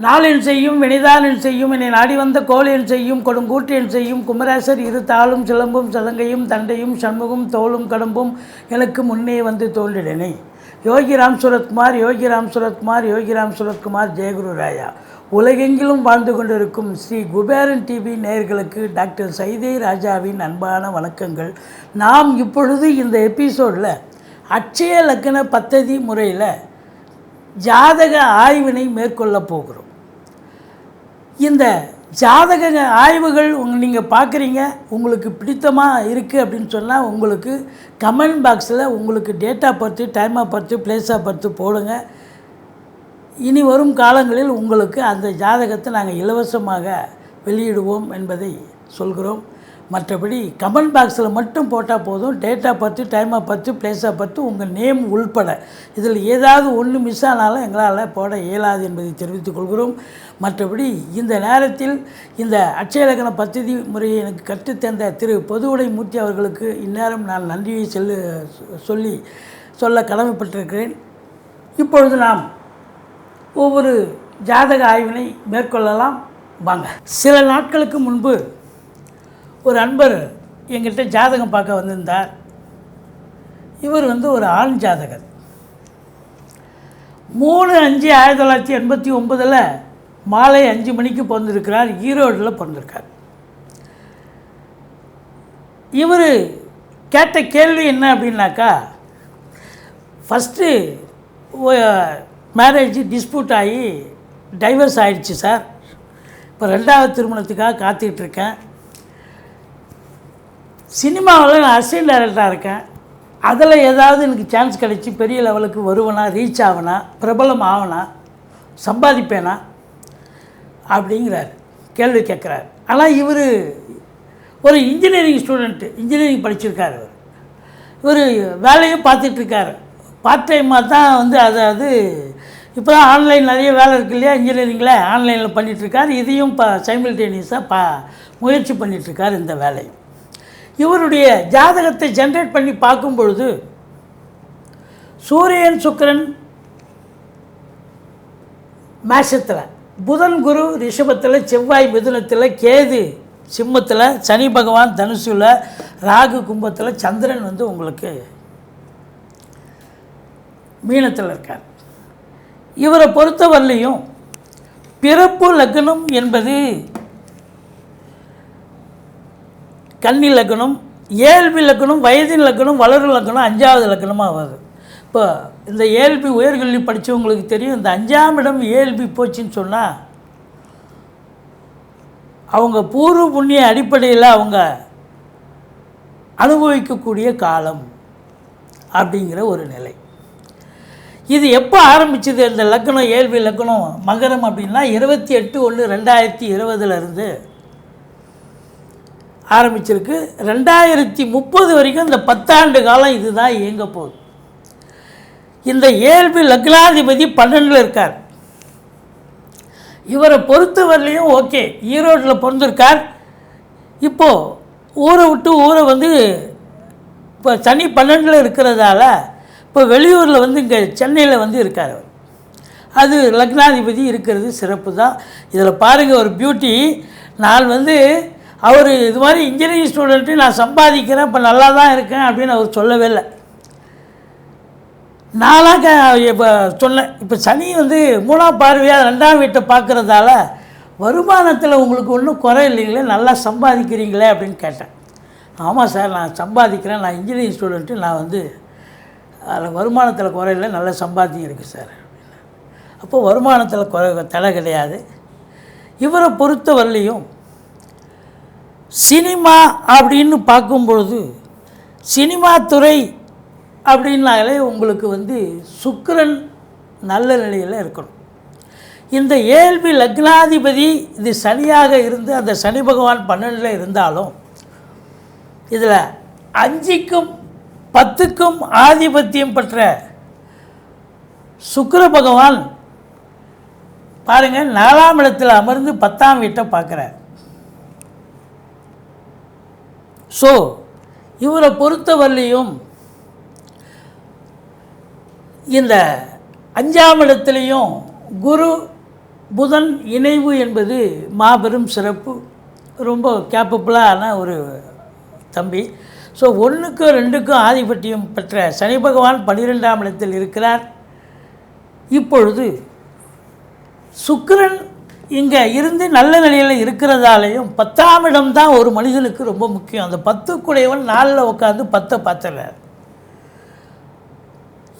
நாளின் செய்யும் வினிதானின் செய்யும் என்னை நாடி வந்த கோலின் செய்யும் கொடுங்கூற்றியன் செய்யும் குமரேசர் இரு தாளும் சிலம்பும் சலங்கையும் தண்டையும் சண்முகம் தோளும் கடம்பும் எனக்கு முன்னே வந்து தோன்றிடனே யோகிராம் சுரத்குமார் யோகிராம் சுரத்குமார் யோகிராம் சுரத்குமார் ஜெயகுரு ராயா. உலகெங்கிலும் வாழ்ந்து கொண்டிருக்கும் ஸ்ரீ குபேரன் டிவி நேயர்களுக்கு டாக்டர் சைதே ராஜாவின் அன்பான வணக்கங்கள். நாம் இப்பொழுது இந்த எபிசோடில் அட்சய லக்கண பத்ததி முறையில் ஜாதக ஆய்வினை மேற்கொள்ளப் போகிறோம். இந்த ஜாதக ஆய்வுகள் உங் நீங்கள் பார்க்குறீங்க உங்களுக்கு பிடித்தமாக இருக்குது அப்படின்னு சொன்னால் உங்களுக்கு கமெண்ட் பாக்ஸில் உங்களுக்கு டேட்டா பார்த்து டைமாக பார்த்து பிளேஸாக பார்த்து போடுங்கள் இனி வரும் காலங்களில் உங்களுக்கு அந்த ஜாதகத்தை நாங்கள் இலவசமாக வெளியிடுவோம் என்பதை சொல்கிறோம். மற்றபடி கமெண்ட் பாக்ஸில் மட்டும் போட்டால் போதும். டேட்டா பற்றி டைமாக பற்றி பிளேஸாக பற்றி உங்கள் நேம் உள்பட. இதில் ஏதாவது ஒன்று மிஸ் ஆனாலும் எங்களால் போட இயலாது என்பதை தெரிவித்துக் கொள்கிறோம். மற்றபடி இந்த நேரத்தில் இந்த அட்சயலக்கண பத்ததி முறையை எனக்கு கற்றுத்தந்த திரு பொதுவுடை மூர்த்தி அவர்களுக்கு இந்நேரம் நான் நன்றியை செல்லு சொல்லி சொல்ல கடமைப்பட்டிருக்கிறேன். இப்பொழுது நாம் ஒவ்வொரு ஜாதக ஆய்வினை மேற்கொள்ளலாம். வாங்க. சில நாட்களுக்கு முன்பு ஒரு அன்பர் எங்கிட்ட ஜாதகம் பார்க்க வந்திருந்தார். இவர் வந்து ஒரு ஆண் ஜாதகர். மூணு அஞ்சு ஆயிரத்தி தொள்ளாயிரத்தி எண்பத்தி ஒம்பதில் மாலை அஞ்சு மணிக்கு பிறந்திருக்கிறார். ஈரோடில் பிறந்திருக்கார். இவர் கேட்ட கேள்வி என்ன அப்படின்னாக்கா ஃபஸ்ட்டு மேரேஜ் டிஸ்பியூட் ஆகி டைவர்ஸ் ஆகிடுச்சு சார். இப்போ ரெண்டாவது திருமணத்துக்காக காத்துட்ருக்கேன் சினிமாவில் நான் அசிஸ்டன்ட் டைரக்டராக இருக்கேன். அதில் ஏதாவது எனக்கு சான்ஸ் கிடைச்சி பெரிய லெவலுக்கு வருவேனா ரீச் ஆகனா பிரபலம் ஆகனா சம்பாதிப்பேனா அப்படிங்கிறார். கேள்வி கேட்குறாரு. ஆனால் இவர் ஒரு இன்ஜினியரிங் ஸ்டூடெண்ட்டு இன்ஜினியரிங் படிச்சிருக்காரு இவர். இவர் வேலையும் பார்த்துட்ருக்காரு பார்ட் டைமாக தான் வந்து அதாவது இப்போ தான் ஆன்லைன் நிறைய வேலை இருக்கு இல்லையா இன்ஜினியரிங்கில் ஆன்லைனில் பண்ணிகிட்ருக்கார் இதையும் இப்போ சைமில்டேனியஸாக பா முயற்சி பண்ணிகிட்ருக்கார் இந்த வேலையும் இவருடைய ஜாதகத்தை ஜென்ரேட் பண்ணி பார்க்கும் பொழுது சூரியன் சுக்கிரன் மேஷத்தில் புதன் குரு ரிஷபத்தில் செவ்வாய் மிதுனத்தில் கேது சிம்மத்தில் சனி பகவான் தனுசுல ராகு கும்பத்தில் சந்திரன் வந்து உங்களுக்கு மீனத்தில் இருக்கார். இவரை பொறுத்தவரையிலையும் பிறப்பு லக்னம் என்பது கன்னி லக்னம் ஏழ்பி லக்னம் வயதின் லக்னம் வளரும் லக்னம் அஞ்சாவது லக்னமாக வருது இப்போ இந்த ஏழ்பி உயர்கல்வி படித்தவங்களுக்கு தெரியும் இந்த அஞ்சாம் இடம் ஏழ்பி போச்சுன்னு சொன்னால் அவங்க பூர்வ புண்ணிய அடிப்படையில் அவங்க அனுபவிக்கக்கூடிய காலம் அப்படிங்கிற ஒரு நிலை. இது எப்போ ஆரம்பிச்சது இந்த லக்னம் ஏழ்வி லக்னம் மகரம் அப்படின்னா இருபத்தி எட்டு ஒன்று ரெண்டாயிரத்தி இருபதுலேருந்து ஆரம்பிச்சிருக்கு. ரெண்டாயிரத்தி முப்பது வரைக்கும் இந்த பத்தாண்டு காலம் இதுதான் இயங்க போகுது. இந்த ஏழ்வி லக்னாதிபதி பன்னெண்டில் இருக்கார். இவரை பொறுத்தவரையிலையும் ஓகே ஈரோட்டில் பிறந்திருக்கார். இப்போது ஊரை விட்டு ஊரை வந்து இப்போ சனி பன்னெண்டில் இருக்கிறதால இப்போ வெளியூரில் வந்து இங்கே சென்னையில் வந்து இருக்கார் அவர். அது லக்னாதிபதி இருக்கிறது சிறப்பு தான். இதில் பாருங்கள் ஒரு பியூட்டி நான் வந்து அவர் இது மாதிரி இன்ஜினியரிங் ஸ்டூடெண்ட்டு நான் சம்பாதிக்கிறேன் இப்போ நல்லா தான் இருக்கேன் அப்படின்னு அவர் சொல்லவே இல்லை. நானாக இப்போ சொன்னேன் இப்போ சனி வந்து மூணாம் பார்வையாக ரெண்டாம் வீட்டை பார்க்குறதால வருமானத்தில் உங்களுக்கு ஒன்றும் குறை இல்லைங்களே நல்லா சம்பாதிக்கிறீங்களே அப்படின்னு கேட்டேன். ஆமாம் சார் நான் சம்பாதிக்கிறேன் நான் இன்ஜினியரிங் ஸ்டூடெண்ட்டு நான் வந்து அதில் வருமானத்தில் குறையில நல்ல சம்பாத்தியம் இருக்குது சார். அப்போ வருமானத்தில் குறை தலை கிடையாது. இவரை பொறுத்த வரலையும் சினிமா அப்படின்னு பார்க்கும் பொழுது சினிமா துறை அப்படின்னாலே உங்களுக்கு வந்து சுக்கரன் நல்ல நிலையில் இருக்கணும். இந்த ஏழ்வி லக்னாதிபதி இது சனியாக இருந்து அந்த சனி பகவான் பன்னெண்டில் இருந்தாலும் இதில் அஞ்சுக்கும் பத்துக்கும் ஆதிபத்தியம் பெற்ற சுக்கர பகவான் பாருங்கள் நாலாம் இடத்தில் அமர்ந்து பத்தாம் வீட்டை பார்க்குறார். ஸோ இவரை பொறுத்தவரையிலையும் இந்த அஞ்சாம் இடத்துலையும் குரு புதன் இணைவு என்பது மாபெரும் சிறப்பு. ரொம்ப கேப்பபிளான ஒரு தம்பி. ஸோ ஒன்றுக்கும் ரெண்டுக்கும் ஆதிபத்தியம் பெற்ற சனி பகவான் பன்னிரெண்டாம் இடத்தில் இருக்கிறார். இப்பொழுது சுக்கிரன் இங்கே இருந்து நல்ல நிலையில் இருக்கிறதாலையும் பத்தாம் இடம் தான் ஒரு மனிதனுக்கு ரொம்ப முக்கியம். அந்த பத்து குடையவன் நாளில் உட்காந்து பத்தை பார்த்துறார்.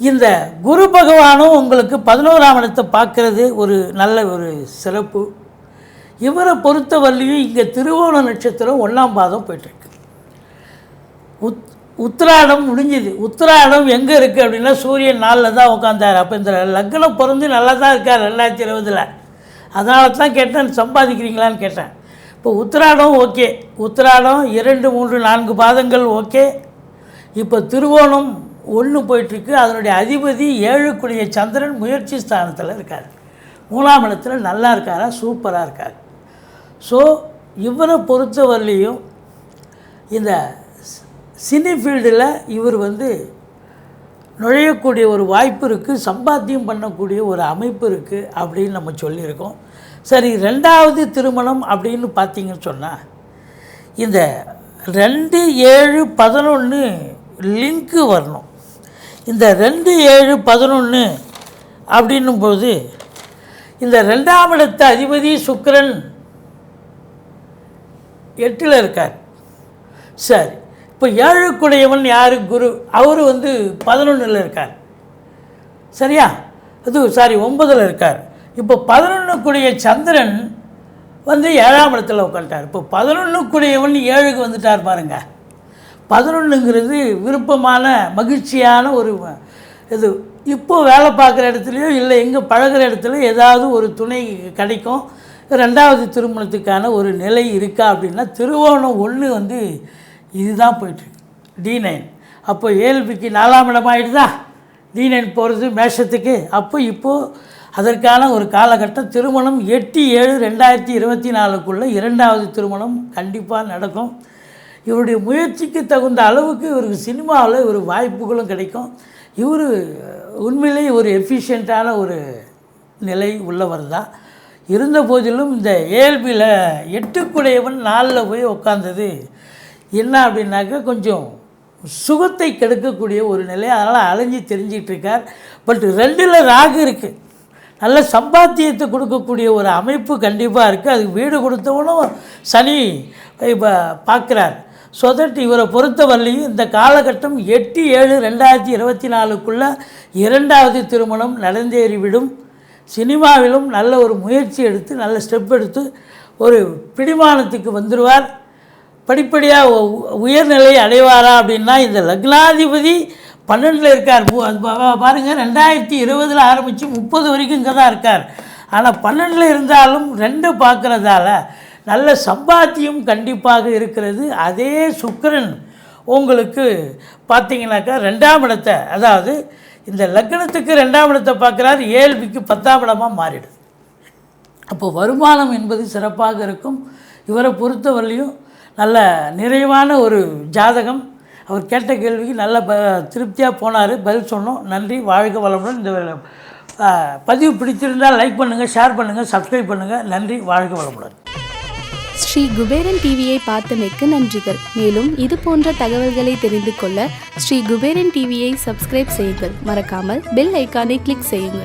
இந்த குரு பகவானும் உங்களுக்கு பதினோராம் இடத்தை பார்க்கறது ஒரு நல்ல ஒரு சிறப்பு. இவரை பொறுத்தவரையிலையும் இங்கே திருவோண நட்சத்திரம் ஒன்றாம் பாதம் போயிட்டுருக்கு உத் உத்திராடம் முடிஞ்சுது. உத்திராடம் எங்கே இருக்குது அப்படின்னா சூரியன் நாளில் தான் உட்காந்தார் அப்போ இந்த லக்னம் பிறந்து நல்லா தான் இருக்கார் ரெண்டாயிரத்தி இருபதில். அதனால தான் கேட்டேன் சம்பாதிக்கிறீங்களான்னு கேட்டேன். இப்போ உத்திராடம் ஓகே. உத்திராடம் இரண்டு மூன்று நான்கு பாதங்கள் ஓகே. இப்போ திருவோணம் ஒன்று போயிட்டுருக்கு. அதனுடைய அதிபதி ஏழுக்குடிய சந்திரன் முயற்சி ஸ்தானத்தில் இருக்கார். மூணாம் இடத்துல நல்லா இருக்காரா? சூப்பராக இருக்கார். ஸோ இவரை பொறுத்தவரையிலையும் இந்த சினி ஃபீல்டில் இவர் வந்து நுழையக்கூடிய ஒரு வாய்ப்பு இருக்குது சம்பாத்தியம் பண்ணக்கூடிய ஒரு அமைப்பு இருக்குது அப்படின்னு நம்ம சொல்லியிருக்கோம். சரி ரெண்டாவது திருமணம் அப்படின்னு பார்த்தீங்கன்னு சொன்னால் இந்த ரெண்டு ஏழு பதினொன்று லிங்க்கு வரணும். இந்த ரெண்டு ஏழு பதினொன்று அப்படின்னும்போது இந்த ரெண்டாம் இடத்த அதிபதி சுக்கரன் எட்டில் இருக்கார். சரி இப்போ ஏழுக்குடையவன் யார்? குரு. அவர் வந்து பதினொன்றில் இருக்கார். சரியா? அது சாரி ஒன்பதில் இருக்கார். இப்போ பதினொன்றுக்குடைய சந்திரன் வந்து ஏழாம் இடத்துல உட்காந்துட்டார் இப்போ பதினொன்றுக்குடையவன் ஏழுக்கு வந்துட்டார் பாருங்கள் பதினொன்றுங்கிறது விருப்பமான மகிழ்ச்சியான ஒரு இது. இப்போ வேலை பார்க்குற இடத்துலையோ இல்லை எங்கே பழகுற இடத்துல ஏதாவது ஒரு துணை கிடைக்கும். ரெண்டாவது திருமணத்துக்கான ஒரு நிலை இருக்கா அப்படின்னா திருவோணம் ஒன்று வந்து இதுதான் போயிட்டுருக்கு. டி நைன் அப்போ ஏஎல்பிக்கு நாலாம் இடம் ஆயிடுதா? டி நைன் போகிறது மேஷத்துக்கு. அப்போ இப்போது அதற்கான ஒரு காலகட்டம் திருமணம் எட்டு ஏழு ரெண்டாயிரத்தி இருபத்தி நாலுக்குள்ளே இரண்டாவது திருமணம் கண்டிப்பாக நடக்கும். இவருடைய முயற்சிக்கு தகுந்த அளவுக்கு இவருக்கு சினிமாவில் ஒரு வாய்ப்புகளும் கிடைக்கும். இவர் உண்மையிலேயே ஒரு எஃபிஷியண்ட்டான ஒரு நிலை உள்ளவர் தான் இருந்த போதிலும் இந்த ஏஎல்பியில் எட்டுக்குடையவன் நாளில் போய் உட்காந்தது என்ன அப்படின்னாக்கா கொஞ்சம் சுகத்தை கெடுக்கக்கூடிய ஒரு நிலை அதனால் அலைஞ்சு தெரிஞ்சிகிட்டு இருக்கார் பட் ரெண்டில் ராகு இருக்குது நல்ல சம்பாத்தியத்தை கொடுக்கக்கூடிய ஒரு அமைப்பு கண்டிப்பாக இருக்குது அதுக்கு வீடு கொடுத்தவனும் சனி இப்போ பார்க்குறார் ஸோ தட் இவரை பொறுத்தவரையும் இந்த காலகட்டம் எட்டு ஏழு ரெண்டாயிரத்தி இருபத்தி நாலுக்குள்ளே இரண்டாவது திருமணம் நடந்தேறிவிடும். சினிமாவிலும் நல்ல ஒரு முயற்சி எடுத்து நல்ல ஸ்டெப் எடுத்து ஒரு பிடிமானத்துக்கு வந்துடுவார் படிப்படியாக உயர்நிலை அடைவாரா அப்படின்னா இந்த லக்னாதிபதி பன்னெண்டில் இருக்கார். பாருங்கள் அது ரெண்டாயிரத்தி இருபதில் ஆரம்பித்து முப்பது வரைக்கும் இங்கே தான் இருக்கார். ஆனால் பன்னெண்டில் இருந்தாலும் ரெண்டு பார்க்குறதால நல்ல சம்பாத்தியம் கண்டிப்பாக இருக்கிறது. அதே சுக்கரன் உங்களுக்கு பார்த்தீங்கன்னாக்கா ரெண்டாம் இடத்தை அதாவது இந்த லக்னத்துக்கு ரெண்டாம் இடத்தை பார்க்குறாரு ஏழ்விக்கு பத்தாம் இடமாக மாறிடுது. அப்போ வருமானம் என்பது சிறப்பாக இருக்கும். இவரை பொறுத்தவரையிலையும் நல்ல நிறைவான ஒரு ஜாதகம். அவர் கேட்ட கேள்விக்கு நல்ல ப திருப்தியாக போனார் பதில் சொன்னோம். நன்றி வாழ்க வளமுடன் இந்த பதிவு பிடிச்சிருந்தால் லைக் பண்ணுங்கள் ஷேர் பண்ணுங்கள் சப்ஸ்கிரைப் பண்ணுங்கள் நன்றி வாழ்க வளமுடன். ஸ்ரீ குபேரன் டிவியை பார்த்தமைக்கு நன்றிகள். மேலும் இது போன்ற தகவல்களை தெரிந்து கொள்ள ஸ்ரீ குபேரன் டிவியை சப்ஸ்கிரைப் செய்யுங்கள். மறக்காமல் பெல் ஐக்கானை கிளிக் செய்யுங்கள்.